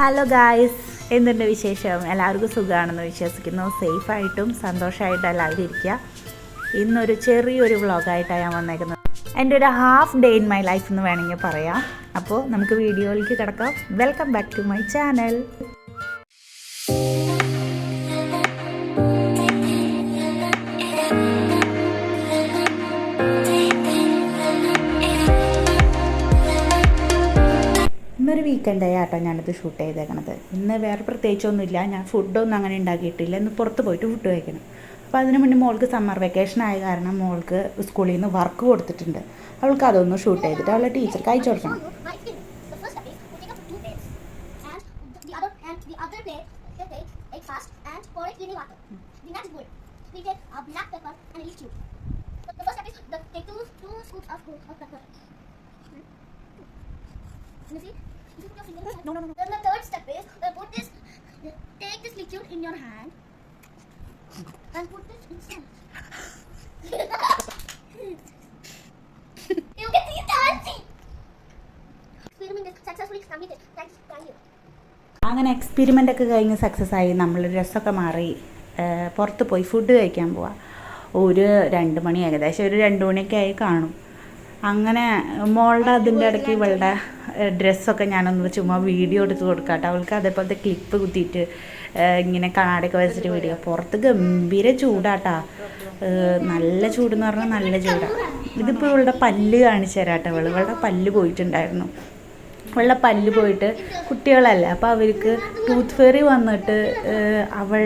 Hello guys എന്തുണ്ട് വിശേഷം? എല്ലാവർക്കും സുഖമാണെന്ന് വിശ്വസിക്കുന്നു. സേഫായിട്ടും സന്തോഷമായിട്ടും എല്ലാവരും ഇരിക്കുക ഇന്നൊരു ചെറിയൊരു വ്ളോഗായിട്ടാണ് ഞാൻ വന്നേക്കുന്നത്. എന്റെ ഒരു half day in my life എന്ന് വേണമെങ്കിൽ പറയാം. അപ്പോൾ നമുക്ക് വീഡിയോയിലേക്ക് കിടക്കാം. Welcome back to my channel weekend ആയിട്ടോ ഞാനിത് ഷൂട്ട് ചെയ്തേക്കണത്. ഇന്ന് വേറെ പ്രത്യേകിച്ചൊന്നുമില്ല. ഞാൻ ഫുഡൊന്നും അങ്ങനെ ഉണ്ടാക്കിയിട്ടില്ല. ഇന്ന് പുറത്ത് പോയിട്ട് ഫുഡ് കഴിക്കണം. അപ്പോൾ അതിന് മുന്നേ മോൾക്ക് സമ്മർ വെക്കേഷൻ ആയ കാരണം മോൾക്ക് സ്കൂളിൽ നിന്ന് വർക്ക് കൊടുത്തിട്ടുണ്ട്. അവൾക്ക് അതൊന്ന് ഷൂട്ട് ചെയ്തിട്ട് അവളെ ടീച്ചർക്ക് അയച്ചു കൊടുക്കണം. you see No, no, no. Then the third step is uh, put this, take this liquid in your hand and put it inside. you can see dancing. Experiment is successfully completed. Thanks, thank you. അങ്ങനെ experiment ഒക്കെ കഴിഞ്ഞ് success ആയി നമ്മൾ ഡ്രസ്സൊക്കെ മാറി പുറത്ത് പോയി food കഴിക്കാൻ പോവാം ഒരു രണ്ട് മണി ഏകദേശം ഒരു രണ്ട് മണിയൊക്കെ ആയി കാണും അങ്ങനെ മോളുടെ അതിന്റെ ഇടയ്ക്ക് ഇവളുടെ ഡ്രസ്സൊക്കെ ഞാനൊന്ന് ചുമ്മാ വീഡിയോ എടുത്ത് കൊടുക്കാട്ടെ. അവൾക്ക് അതേപോലത്തെ ക്ലിപ്പ് കുത്തിയിട്ട് ഇങ്ങനെ കാടൊക്കെ വെച്ചിട്ട് വീഡിയോ പുറത്ത് ഗംഭീര ചൂടാട്ടാ. നല്ല ചൂടെന്ന് പറഞ്ഞാൽ നല്ല ചൂടാണ് ഇതിപ്പോൾ ഇവളുടെ പല്ല് കാണിച്ചു തരാട്ടെ ഇവൾ ഇവളുടെ പല്ല് പോയിട്ടുണ്ടായിരുന്നു. അവളുടെ പല്ല് പോയിട്ട് കുട്ടികളല്ല അപ്പോൾ അവർക്ക് ടൂത്ത് ഫെയറി വന്നിട്ട് അവൾ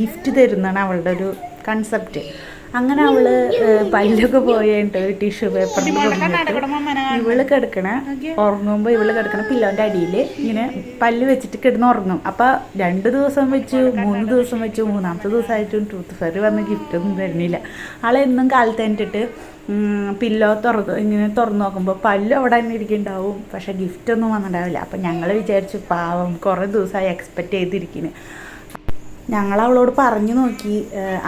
ഗിഫ്റ്റ് തരുന്നതാണ് അവളുടെ ഒരു കൺസെപ്റ്റ് അങ്ങനെ അവൾ പല്ലൊക്കെ പോയിട്ട് ഒരു ടിഷ്യൂ പേപ്പർ ഇവൾ കിടക്കണ ഉറങ്ങുമ്പോൾ ഇവൾ കിടക്കണ പില്ലോന്റെ അടിയിൽ ഇങ്ങനെ പല്ല് വെച്ചിട്ട് കിടന്ന് ഉറങ്ങും. അപ്പൊ രണ്ട് ദിവസം വെച്ചു മൂന്ന് ദിവസം വെച്ചു മൂന്നാമത്തെ ദിവസമായിട്ടും ടൂത്ത് ഫെയർ വന്ന ഗിഫ്റ്റ് ഒന്നും തരുന്നില്ല. ആളെന്നും കാലത്ത് എന്നിട്ട് പില്ലോ തുറന്ന് ഇങ്ങനെ തുറന്നു നോക്കുമ്പോൾ പല്ല് അവിടെ തന്നെ ഇരിക്കുന്നുണ്ടാവും. പക്ഷേ ഗിഫ്റ്റ് ഒന്നും വന്നിട്ടുണ്ടാവില്ല. അപ്പം ഞങ്ങൾ വിചാരിച്ചു പാവം കുറേ ദിവസമായി എക്സ്പെക്റ്റ് ചെയ്തിരിക്കുന്നു ഞങ്ങൾ അവളോട് പറഞ്ഞു നോക്കി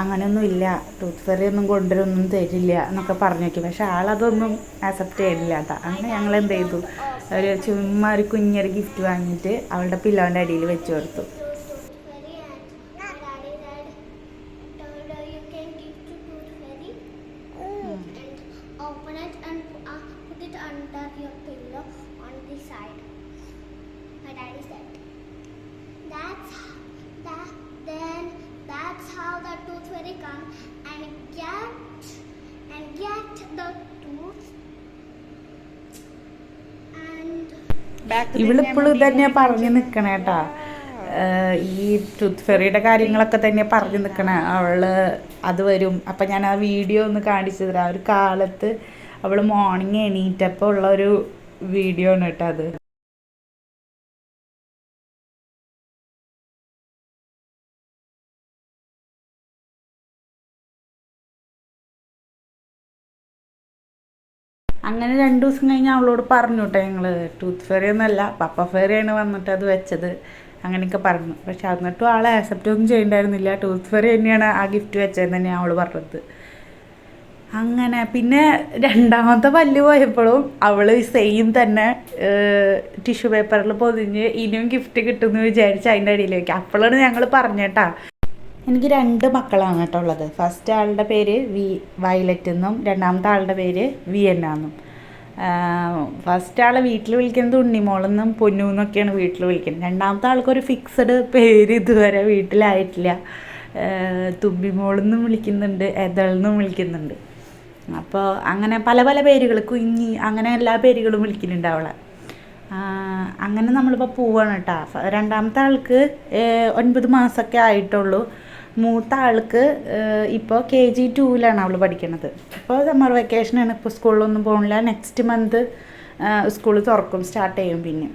അങ്ങനെയൊന്നും ഇല്ല. ടൂത്ത് ഫെറി ഒന്നും കൊണ്ടുവരൊന്നും തരില്ല എന്നൊക്കെ പറഞ്ഞു നോക്കി. പക്ഷെ ആളതൊന്നും ആക്സെപ്റ്റ് ചെയ്തില്ല കേട്ടോ. അങ്ങനെ ഞങ്ങൾ എന്ത് ചെയ്തു ഒരു ചുമ്മാ ഒരു കുഞ്ഞൊരു ഗിഫ്റ്റ് വാങ്ങിയിട്ട് അവളുടെ പില്ലോന്റെ അടിയിൽ വെച്ച് കൊടുത്തു. ഇവളിപ്പോഴും ഇത് തന്നെയാ പറഞ്ഞു നിൽക്കണേട്ടാ ഈ ടൂത്ത് ഫെറിയുടെ കാര്യങ്ങളൊക്കെ തന്നെ പറഞ്ഞു നിൽക്കണേ അവൾ അത് വരും. അപ്പം ഞാൻ ആ വീഡിയോ ഒന്ന് കാണിച്ചു തരാം. ഒരു കാലത്ത് അവൾ മോർണിംഗ് എണീറ്റപ്പോൾ ഉള്ള ഒരു വീഡിയോ ആണ് കേട്ടോ അത്. അങ്ങനെ രണ്ട് ദിവസം കഴിഞ്ഞ് അവളോട് പറഞ്ഞു കേട്ടോ ഞങ്ങൾ ടൂത്ത് ഫെയറി ഒന്നല്ല പപ്പ ഫെയറിയാണ് വന്നിട്ട് അത് വെച്ചത് അങ്ങനെയൊക്കെ പറഞ്ഞു. പക്ഷെ എന്നിട്ടും ആളെ ആക്സെപ്റ്റ് ഒന്നും ചെയ്യണ്ടായിരുന്നില്ല. ടൂത്ത് ഫെയറി തന്നെയാണ് ആ ഗിഫ്റ്റ് വെച്ചതെന്ന് തന്നെ അവൾ പറഞ്ഞത്. അങ്ങനെ പിന്നെ രണ്ടാമത്തെ പല്ല് പോയപ്പോഴും അവൾ സെയിം തന്നെ ടിഷ്യൂ പേപ്പറിൽ പൊതിഞ്ഞ് ഇനിയും ഗിഫ്റ്റ് കിട്ടുമെന്ന് വിചാരിച്ച് അതിന്റെ അടിയിൽ വയ്ക്കുക അപ്പോഴാണ് ഞങ്ങൾ പറഞ്ഞേട്ടാ എനിക്ക് രണ്ട് മക്കളാണ് കേട്ടോ ഉള്ളത്. ഫസ്റ്റ് ആളുടെ പേര് വി വയലറ്റ് എന്നും രണ്ടാമത്തെ ആളുടെ പേര് വി എന്നും. ഫസ്റ്റ് ആളെ വീട്ടിൽ വിളിക്കുന്നത് ഉണ്ണിമോളെന്നും പൊന്നു എന്നൊക്കെയാണ് വീട്ടിൽ വിളിക്കുന്നത്. രണ്ടാമത്തെ ആൾക്കൊരു ഫിക്സഡ് പേര് ഇതുവരെ വീട്ടിലായിട്ടില്ല. തുമ്പിമോളെന്നും വിളിക്കുന്നുണ്ട് എതളെന്നും വിളിക്കുന്നുണ്ട്. അപ്പോൾ അങ്ങനെ പല പല പേരുകൾ കുഞ്ഞി അങ്ങനെ എല്ലാ പേരുകളും വിളിക്കുന്നുണ്ട് അവളെ. അങ്ങനെ നമ്മളിപ്പോൾ പോവാണ് കേട്ടോ. രണ്ടാമത്തെ ആൾക്ക് ഒൻപത് മാസമൊക്കെ ആയിട്ടുള്ളൂ. മൂത്ത ആൾക്ക് ഇപ്പോൾ കെ ജി ടുവിലാണ് അവൾ പഠിക്കുന്നത് ഇപ്പോൾ സമ്മർ വെക്കേഷനാണ് ഇപ്പോൾ സ്കൂളിലൊന്നും പോകണില്ല നെക്സ്റ്റ് മന്ത് സ്കൂൾ തുറക്കും സ്റ്റാർട്ട് ചെയ്യും പിന്നെ.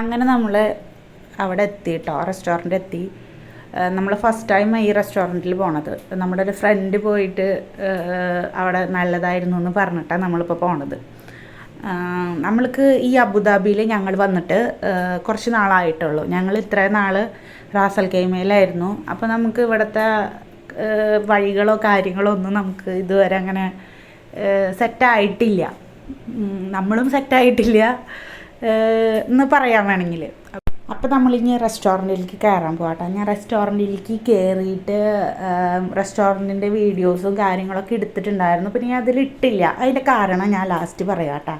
അങ്ങനെ നമ്മൾ അവിടെ എത്തി കേട്ടോ റെസ്റ്റോറന്റ് എത്തി. നമ്മൾ ഫസ്റ്റ് ടൈം ഈ റെസ്റ്റോറന്റിൽ പോണത്. നമ്മുടെ ഒരു ഫ്രണ്ട് പോയിട്ട് അവിടെ നല്ലതായിരുന്നു എന്ന് പറഞ്ഞിട്ടാണ് നമ്മളിപ്പോൾ പോണത്. നമ്മൾക്ക് ഈ അബുദാബിയിൽ ഞങ്ങൾ വന്നിട്ട് കുറച്ച് നാളായിട്ടുള്ളൂ. ഞങ്ങൾ ഇത്രയും നാൾ റാസൽ കൈമയിലായിരുന്നു അപ്പോൾ നമുക്ക് ഇവിടുത്തെ വഴികളോ കാര്യങ്ങളോ ഒന്നും നമുക്ക് ഇതുവരെ അങ്ങനെ സെറ്റായിട്ടില്ല നമ്മളും സെറ്റായിട്ടില്ല എന്ന് പറയാൻ വേണമെങ്കിൽ. അപ്പോൾ നമ്മളിനി റെസ്റ്റോറന്റിലേക്ക് കയറാൻ പോകട്ടെ ഞാൻ റെസ്റ്റോറന്റിലേക്ക് കയറിയിട്ട് റെസ്റ്റോറന്റിന്റെ വീഡിയോസും കാര്യങ്ങളൊക്കെ എടുത്തിട്ടുണ്ടായിരുന്നു. പിന്നെ ഞാൻ അതിലിട്ടില്ല അതിന്റെ കാരണം ഞാൻ ലാസ്റ്റ് പറയാട്ടാ.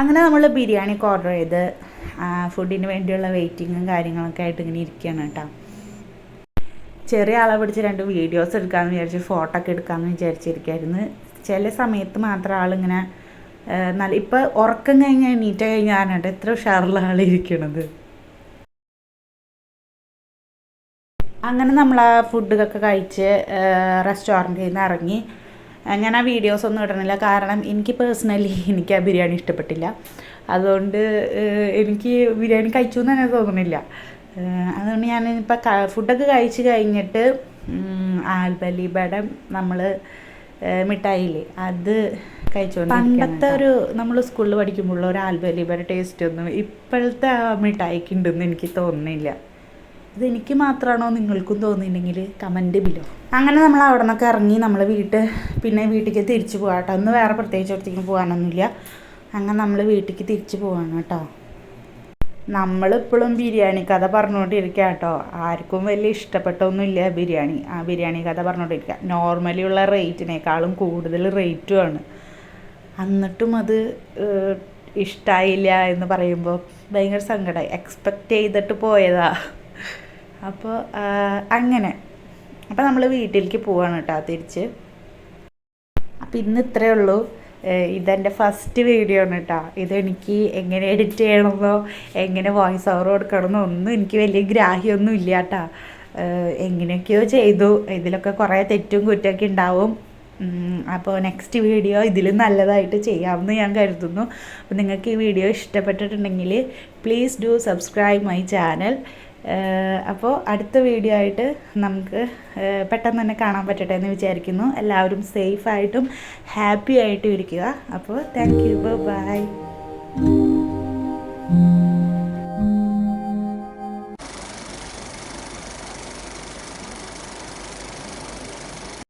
അങ്ങനെ നമ്മൾ ബിരിയാണിക്ക് ഓർഡർ ചെയ്ത് ഫുഡിന് വേണ്ടിയുള്ള വെയിറ്റിങ്ങും കാര്യങ്ങളൊക്കെ ആയിട്ട് ഇങ്ങനെ ഇരിക്കുകയാണ് കേട്ടോ. ചെറിയ ആളെ പിടിച്ച് രണ്ട് വീഡിയോസ് എടുക്കാമെന്ന് വിചാരിച്ച് ഫോട്ടോ ഒക്കെ എടുക്കാമെന്ന് വിചാരിച്ചിരിക്കായിരുന്നു. ചില സമയത്ത് മാത്രം ആളിങ്ങനെ നല്ല ഇപ്പം ഉറക്കം കഴിഞ്ഞ് എണീറ്റ കഴിഞ്ഞാണ് എത്ര ഉഷാറുള്ള ആളിരിക്കണത് അങ്ങനെ നമ്മൾ ആ ഫുഡൊക്കെ കഴിച്ച് റെസ്റ്റോറന്റിൽ നിന്ന് ഇറങ്ങി. ഞാൻ ആ വീഡിയോസ് ഒന്നും ഇടണില്ല. കാരണം എനിക്ക് പേഴ്സണലി എനിക്ക് ആ ബിരിയാണി ഇഷ്ടപ്പെട്ടില്ല. അതുകൊണ്ട് എനിക്ക് ബിരിയാണി കഴിച്ചു എന്ന് തന്നെ തോന്നുന്നില്ല അതുകൊണ്ട് ഞാൻ ഇപ്പം ഫുഡൊക്കെ കഴിച്ച് കഴിഞ്ഞിട്ട് ആൽബലി ബടം നമ്മൾ മിഠായില്ലേ അത് കഴിച്ചു പണ്ടത്തെ ഒരു നമ്മൾ സ്കൂളിൽ പഠിക്കുമ്പോഴുള്ള ഒരു ആൽബലി ബട ടേസ്റ്റ് ഒന്നും ഇപ്പോഴത്തെ ആ മിഠായിക്ക് ഉണ്ടെന്ന് എനിക്ക് തോന്നുന്നില്ല ഇത് എനിക്ക് മാത്രമാണോ നിങ്ങൾക്കും തോന്നിയിട്ടുണ്ടെങ്കിൽ കമന്റ് ബിലോ അങ്ങനെ നമ്മൾ അവിടെ നിന്നൊക്കെ ഇറങ്ങി നമ്മൾ വീട്ട് പിന്നെ വീട്ടിലേക്ക് തിരിച്ചു പോകാം കേട്ടോ ഇന്ന് വേറെ പ്രത്യേകിച്ച് ഒറ്റയ്ക്ക് പോകാനൊന്നുമില്ല. അങ്ങനെ നമ്മൾ വീട്ടിലേക്ക് തിരിച്ചു പോവാണ് കേട്ടോ. നമ്മളിപ്പോഴും ബിരിയാണി കഥ പറഞ്ഞുകൊണ്ടിരിക്കുക കേട്ടോ. ആർക്കും വലിയ ഇഷ്ടപ്പെട്ടൊന്നുമില്ല ബിരിയാണി. ആ ബിരിയാണി കഥ പറഞ്ഞുകൊണ്ടിരിക്കുക നോർമലി ഉള്ള റേറ്റിനേക്കാളും കൂടുതൽ റേറ്റുമാണ് എന്നിട്ടും അത് ഇഷ്ടമായില്ല എന്ന് പറയുമ്പോൾ ഭയങ്കര സങ്കടമായി എക്സ്പെക്റ്റ് ചെയ്തിട്ട് പോയതാ. അപ്പോൾ അങ്ങനെ. അപ്പോൾ നമ്മൾ വീട്ടിലേക്ക് പോവാണ് കേട്ടോ തിരിച്ച്. അപ്പം ഇന്ന് ഇത്രയേ ഉള്ളൂ. ഇതെന്റെ ഫസ്റ്റ് വീഡിയോ ആണ് കേട്ടോ ഇതെനിക്ക് എങ്ങനെ എഡിറ്റ് ചെയ്യണമെന്നോ എങ്ങനെ വോയിസ് ഓവർ കൊടുക്കണമെന്നോ ഒന്നും എനിക്ക് വലിയ ഗ്രാഹ്യമൊന്നും ഇല്ല കേട്ടോ എങ്ങനെയൊക്കെയോ ചെയ്തു. ഇതിലൊക്കെ കുറേ തെറ്റും കുറ്റമൊക്കെ ഉണ്ടാവും അപ്പോൾ നെക്സ്റ്റ് വീഡിയോ ഇതിലും നല്ലതായിട്ട് ചെയ്യാമെന്ന് ഞാൻ കരുതുന്നു. അപ്പോൾ നിങ്ങൾക്ക് ഈ വീഡിയോ ഇഷ്ടപ്പെട്ടിട്ടുണ്ടെങ്കിൽ please do subscribe my channel അപ്പോൾ അടുത്ത വീഡിയോ ആയിട്ട് നമുക്ക് പെട്ടെന്ന് തന്നെ കാണാൻ പറ്റട്ടെ എന്ന് വിചാരിക്കുന്നു. എല്ലാവരും സേഫായിട്ടും ഹാപ്പി ആയിട്ടും ഇരിക്കുക. അപ്പോൾ താങ്ക് യു ബൈ